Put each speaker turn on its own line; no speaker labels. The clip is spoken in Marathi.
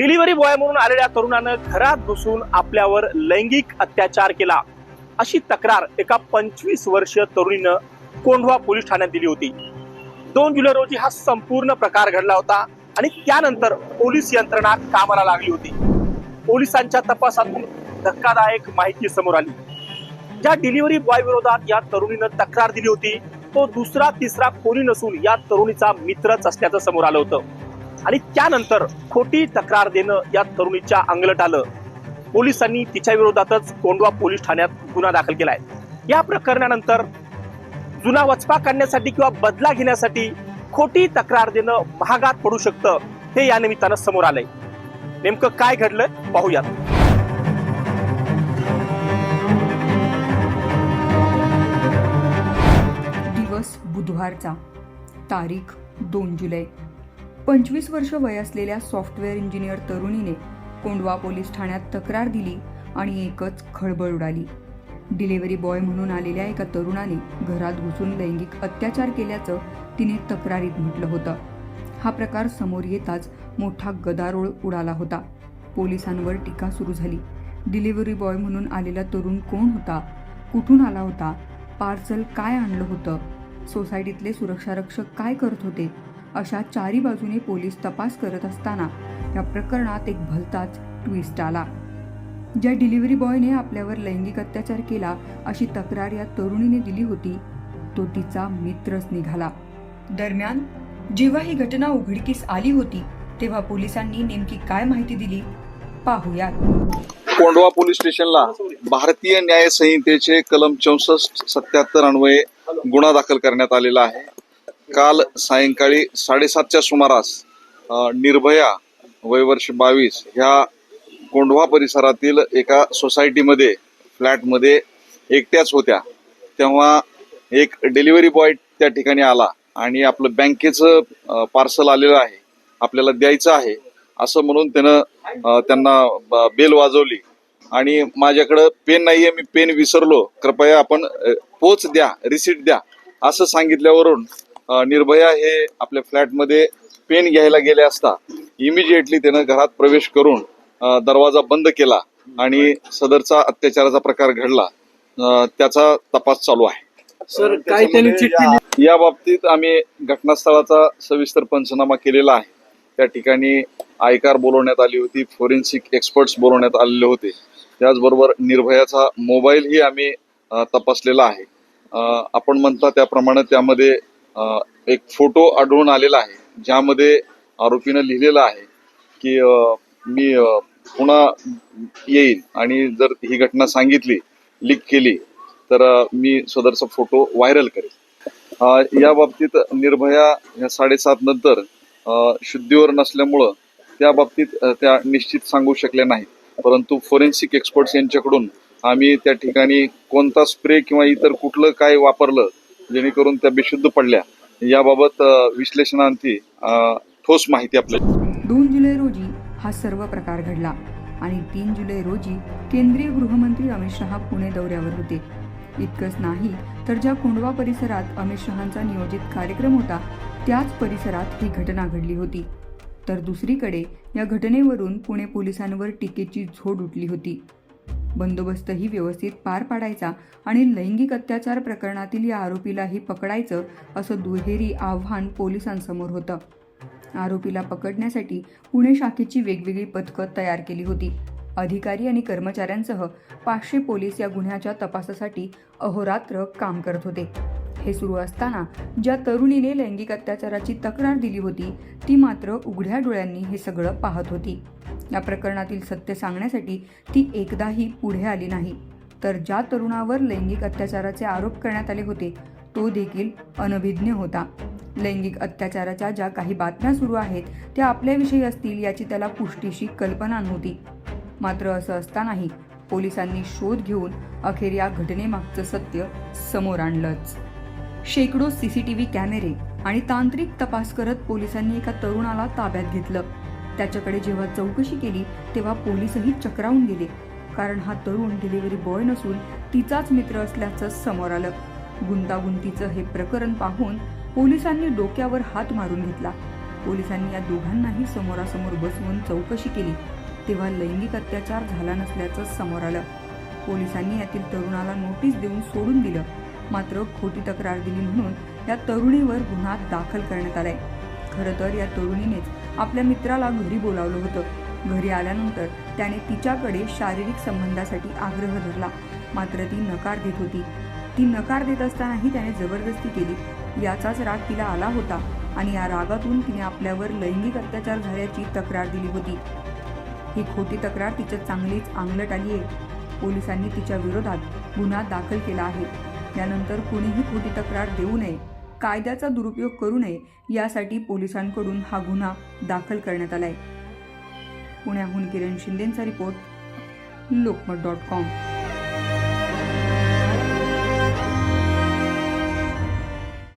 डिलिव्हरी बॉय म्हणून आलेल्या तरुणानं घरात घुसून आपल्यावर लैंगिक अत्याचार केला. अशी तक्रार एका पंचवीस वर्षीय तरुणीनं कोंढवा पोलीस ठाण्यात दिली होती. दोन जुलै रोजी हा संपूर्ण प्रकार घडला होता आणि त्यानंतर पोलीस यंत्रणा कामाला लागली होती. पोलिसांच्या तपासातून धक्कादायक माहिती समोर आली. ज्या डिलिव्हरी बॉय विरोधात या तरुणीनं तक्रार दिली होती तो दुसरा तिसरा कोणी नसून या तरुणीचा मित्रच असल्याचं समोर आलं होतं. आणि त्यानंतर खोटी तक्रार देणं या तरुणीच्या अंगलट आलं. पोलिसांनी तिच्या विरोधातच कोंडवा पोलीस ठाण्यात गुन्हा दाखल केलाय. या प्रकरणानंतर जुना वचपा काढण्यासाठी किंवा बदला घेण्यासाठी खोटी तक्रार देणं महागात पडू शकतं हे या निमित्तानं समोर आलंय. नेमकं काय घडलं पाहूयात.
दिवस बुधवारचा तारीख दोन जुलै. पंचवीस वर्ष वय असलेल्या सॉफ्टवेअर इंजिनियर तरुणीने कोंडवा पोलीस ठाण्यात तक्रार दिली आणि एकच खळबळ उडाली. डिलिव्हरी बॉय म्हणून आलेल्या एका तरुणाने घरात घुसून लैंगिक अत्याचार केल्याचं तिने तक्रारीत म्हटलं होतं. हा प्रकार समोर येताच मोठा गदारोळ उडाला होता. पोलिसांवर टीका सुरू झाली. डिलिव्हरी बॉय म्हणून आलेला तरुण कोण होता? कुठून आला होता? पार्सल काय आणलं होतं? सोसायटीतले सुरक्षारक्षक काय करत होते? अशा चारी बाजूने पोलीस तपास करत असताना या प्रकरणात एक भलताच ट्विस्ट आला. ज्या डिलिव्हरी बॉयने आपल्यावर लैंगिक अत्याचार केला अशी तक्रार या तरुणीने दिली होती तो तिचा मित्रच निघाला. दरम्यान जेव्हा ही घटना उघडकीस आली होती तेव्हा पोलिसांनी नेमकी काय माहिती दिली? पाहूयात.
कोंढवा पोलीस स्टेशनला भारतीय न्याय संहितेचे कलम चौसष्ट सत्याहत्तर अन्वये गुन्हा दाखल करण्यात आलेला आहे. काल सायंकाळी साडेसातच्या सुमारास निर्भया वयवर्ष बावीस ह्या कोंढवा परिसरातील एका सोसायटीमध्ये फ्लॅटमध्ये एकट्याच होत्या. तेव्हा एक डिलिव्हरी बॉय त्या ठिकाणी आला आणि आपलं बँकेचं पार्सल आलेलं आहे. आपल्याला द्यायचं आहे. असं म्हणून त्यानं त्यांना ब- बेल वाजवली. आणि माझ्याकडं पेन नाहीये मी पेन विसरलो. कृपया आपण पोच द्या रिसिट द्या असं सांगितल्यावरून निर्भया हे आपल्या फ्लॅटमध्ये पेन घ्यायला गेले असता इमिजिएटली त्यानं घरात प्रवेश करून दरवाजा बंद केला आणि सदरचा अत्याचाराचा प्रकार घडला. त्याचा तपास चालू आहे.
सर काय त्यांनी
या बाबतीत आम्ही घटनास्थळाचा सविस्तर पंचनामा केलेला आहे. त्या ठिकाणी आयकार बोलवण्यात आली होती फोरेन्सिक एक्सपर्ट्स बोलवण्यात आलेले होते. त्याचबरोबर निर्भयाचा मोबाईलही आम्ही तपासलेला आहे. आपण म्हणता त्याप्रमाणे त्यामध्ये एक फोटो आढळून आलेला आहे ज्यामध्ये आरोपीनं लिहिलेलं आहे की मी पुन्हा येईल आणि जर ही घटना सांगितली लीक केली तर मी सदरचा फोटो व्हायरल करेल या बाबतीत निर्भया या साडेसात नंतर शुद्धीवर नसल्यामुळं त्या बाबतीत त्या निश्चित सांगू शकल्या नाहीत. परंतु फोरेन्सिक एक्सपर्ट्स यांच्याकडून आम्ही त्या ठिकाणी कोणता स्प्रे किंवा इतर कुठलं काय वापरलं जेणेकरून त्या बेशुद्ध पडल्या. याबाबत विश्लेषणांती ठोस माहिती आपल्याला
दोन जुलै रोजी हा सर्व प्रकार घडला आणि तीन जुलै रोजी केंद्रीय गृहमंत्री अमित शहा पुणे दौऱ्यावर होते. इतकंच नाही तर ज्या कोंडवा परिसरात अमित शहांचा नियोजित कार्यक्रम होता त्याच परिसरात ही घटना घडली होती. तर दुसरीकडे या घटनेवरून पुणे पोलिसांवर टीकेची झोड उठली होती. बंदोबस्तही व्यवस्थित पार पाडायचा आणि लैंगिक अत्याचार प्रकरणातील या आरोपीलाही पकडायचं असं दुहेरी आव्हान पोलिसांसमोर होतं. आरोपीला पकडण्यासाठी पुणे शाखेची वेगवेगळी पथकं तयार केली होती. अधिकारी आणि कर्मचाऱ्यांसह पाचशे पोलीस या गुन्ह्याच्या तपासासाठी अहोरात्र काम करत होते. हे सुरू असताना ज्या तरुणीने लैंगिक अत्याचाराची तक्रार दिली होती ती मात्र उघड्या डोळ्यांनी हे सगळं पाहत होती. या प्रकरणातील सत्य सांगण्यासाठी ती एकदाही पुढे आली नाही. तर ज्या तरुणावर लैंगिक अत्याचाराचे आरोप करण्यात आले होते तो देखील अनभिज्ञ होता. लैंगिक अत्याचाराच्या ज्या काही बातम्या सुरू आहेत त्या आपल्याविषयी असतील याची त्याला पुष्टीशी कल्पना नव्हती. मात्र असं असतानाही पोलिसांनी शोध घेऊन अखेर या घटनेमागचं सत्य समोर आणलंच. शेकडो सीसीटीव्ही कॅमेरे आणि तांत्रिक तपास करत पोलिसांनी एका तरुणाला ताब्यात घेतलं. त्याच्याकडे जेव्हा चौकशी केली तेव्हा पोलीसही चक्रावून गेले. कारण हा तरुण डिलिव्हरी बॉय नसून तिचाच मित्र असल्याचं समोर आलं. गुंतागुंतीचं हे प्रकरण पाहून पोलिसांनी डोक्यावर हात मारून घेतला. पोलिसांनी या दोघांनाही समोरासमोर बसवून चौकशी केली. तेव्हा लैंगिक अत्याचार झाला नसल्याचं समोर आलं. पोलिसांनी यातील तरुणाला नोटीस देऊन सोडून दिलं. मात्र खोटी तक्रार दिली म्हणून या तरुणीवर गुन्हा दाखल करण्यात आलाय. खरं तर या तरुणीनेच आपल्या मित्राला घरी बोलावलं होतं. घरी आल्यानंतर त्याने तिच्याकडे शारीरिक संबंधासाठी आग्रह धरला. मात्र ती नकार देत होती. ती नकार देत असतानाही त्याने जबरदस्ती केली. याचाच राग तिला आला होता आणि या रागातून तिने आपल्यावर लैंगिक अत्याचार झाल्याची तक्रार दिली होती. ही खोटी तक्रार तिच्या चांगलीच अंगलट आली आहे पोलिसांनी तिच्या विरोधात गुन्हा दाखल केला आहे. यानंतर कुणीही खोटी तक्रार देऊ नये. कायद्याचा दुरुपयोग करू नये यासाठी पोलिसांकडून हा गुन्हा दाखल करण्यात आलाय. पुण्याहून किरण शिंदेचा रिपोर्ट लोकमत डॉट कॉम.